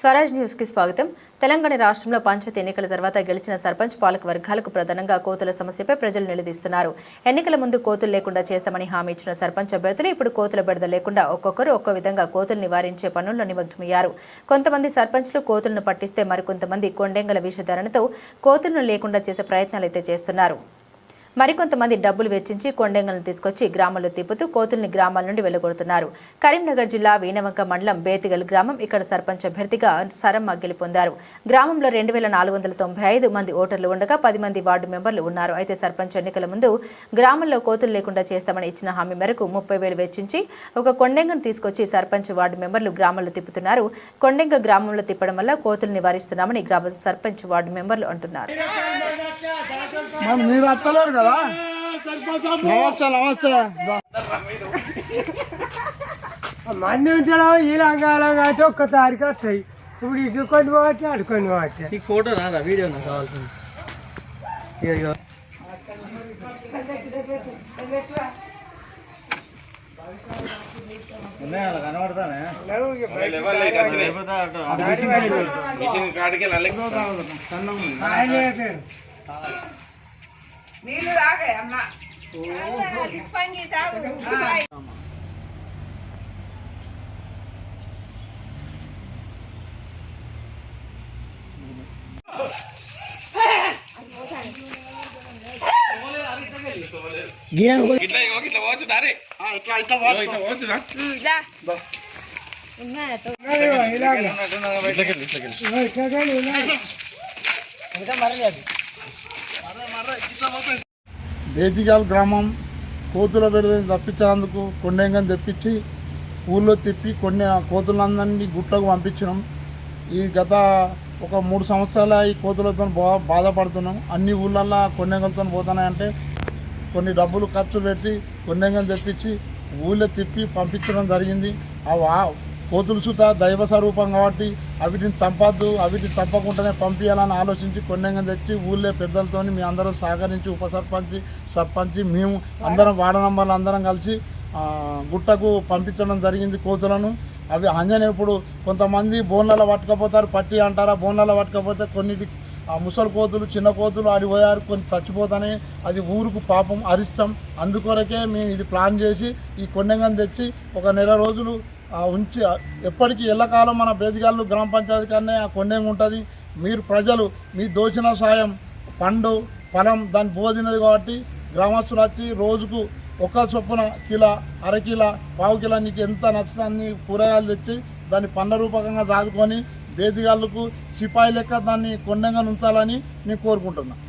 స్వరాజ్ న్యూస్కి స్వాగతం. తెలంగాణ రాష్ట్రంలో పంచాయతీ ఎన్నికల తర్వాత గెలిచిన సర్పంచ్ పాలక వర్గాలకు ప్రధానంగా కోతుల సమస్యపై ప్రజలు నిలదీస్తున్నారు. ఎన్నికల ముందు కోతులు లేకుండా చేస్తామని హామీ ఇచ్చిన సర్పంచ్ అభ్యర్థులు ఇప్పుడు కోతుల బెడద లేకుండా ఒక్కొక్కరు ఒక్కో విధంగా కోతులు నివారించే పనుల్లో నిమగ్నమయ్యారు. కొంతమంది సర్పంచ్లు కోతులను పట్టిస్తే మరికొంతమంది కొండెంగల విషధారణతో కోతులను లేకుండా చేసే ప్రయత్నాలైతే చేస్తున్నారు. మరికొంతమంది డబ్బులు వెచ్చించి కొండెంగలను తీసుకొచ్చి గ్రామాల్లో తిప్పుతూ కోతుల్ని గ్రామాల నుండి వెళ్ళగొడుతున్నారు కరీంనగర్ జిల్లా వీణవంక మండలం బేతిగల్ గ్రామం ఇక్కడ సర్పంచ్ అభ్యర్థిగా సరమ్మ గెలుపొందారు. గ్రామంలో రెండు వేల నాలుగు వందల తొంభై ఐదు మంది ఓటర్లు ఉండగా పది మంది వార్డు మెంబర్లు ఉన్నారు. అయితే సర్పంచ్ ఎన్నికల ముందు గ్రామంలో కోతులు లేకుండా చేస్తామని ఇచ్చిన హామీ మేరకు ముప్పై వేలు వెచ్చించి ఒక కొండెంగను తీసుకొచ్చి సర్పంచ్ వార్డు మెంబర్లు గ్రామంలో తిప్పుతున్నారు. కొండెంగ గ్రామంలో తిప్పడం వల్ల కోతులు నివారిస్తున్నామని గ్రామ సర్పంచ్ వార్డు మెంబర్లు అంటున్నారు. మరి మీరు వస్తలేరు కదా? నమస్తే నమస్తే. మంది ఉంటాడో ఈ రంగాలంగా అయితే ఒక్క తారీఖు వస్తాయి. ఇప్పుడు ఇటు కొన్ని పోవచ్చు అడుకొని పోవచ్చు నీకు ఫోటో రాదా? వీడియో నాకు కావాల్సింది. కనబడతానే? మిషన్ కాడికి. నీళ్ళు తాగే అమ్మ సిప్పంగి తాగు ఇట్లా ఇగో ఇట్లా పోవచ్చు దారి ఇట్లా ఇట్లా పోవచ్చు. ఇట్లా పోవచ్చుదా ఇదిగో ఇలాగే. ఇదిగో ఇట్లాగే ఇలాగే. బేతిగాల్ గ్రామం కోతుల బెడదని తప్పించేందుకు కొండెంగని తెప్పించి ఊళ్ళో తిప్పి కొన్ని కోతులందరినీ గుట్లకు పంపించినాం. ఈ గత ఒక మూడు సంవత్సరాల ఈ కోతులతో బా బాధపడుతున్నాం. అన్ని ఊళ్ళల్లో కొండెంగలతో పోతున్నాయంటే కొన్ని డబ్బులు ఖర్చు పెట్టి కొండెంగం తెప్పించి ఊళ్ళో తిప్పి పంపించడం జరిగింది. ఆ కోతులు సుత దైవ స్వరూపం కాబట్టి అవిటిని చంపద్దు అవిటిని చంపకుండానే పంపించాలని ఆలోచించి కొండెంగం తెచ్చి ఊళ్ళో పెద్దలతో మీ అందరం సహకరించి ఉప సర్పంచ్ సర్పంచ్ మేము అందరం వార్డ నంబర్లు అందరం కలిసి గుట్టకు పంపించడం జరిగింది కోతులను. అవి అంజనేపుడు కొంతమంది బోన్లలో పట్టుకపోతారు పట్టి అంటారా? బోన్లలో పట్టుకపోతే కొన్నిటి ఆ ముసలి కోతులు చిన్న కోతులు ఆడిపోయారు కొన్ని చచ్చిపోతానే. అది ఊరుకు పాపం అరిష్టం. అందుకొరకే మేము ఇది ప్లాన్ చేసి ఈ కొండంగం తెచ్చి ఒక నెల రోజులు ఉంచి ఎప్పటికీ ఎల్లకాలం మన బేదిగాళ్ళు గ్రామ పంచాయతీ కానీ ఆ కొండెంగ ఉంటుంది. మీరు ప్రజలు మీ దోచిన సాయం పండు ఫలం దాన్ని బోధినది కాబట్టి గ్రామస్తులు వచ్చి రోజుకు ఒక చొప్పున కిలో అర కిలో పావు కిలో నీకు ఎంత నచ్చుతుంది అన్ని కూరగాయలు తెచ్చి దాన్ని పండ్ల రూపకంగా దాదుకొని బేదిగాళ్ళకు సిపాయి లెక్క దాన్ని కొండంగా ఉంచాలని నేను కోరుకుంటున్నాను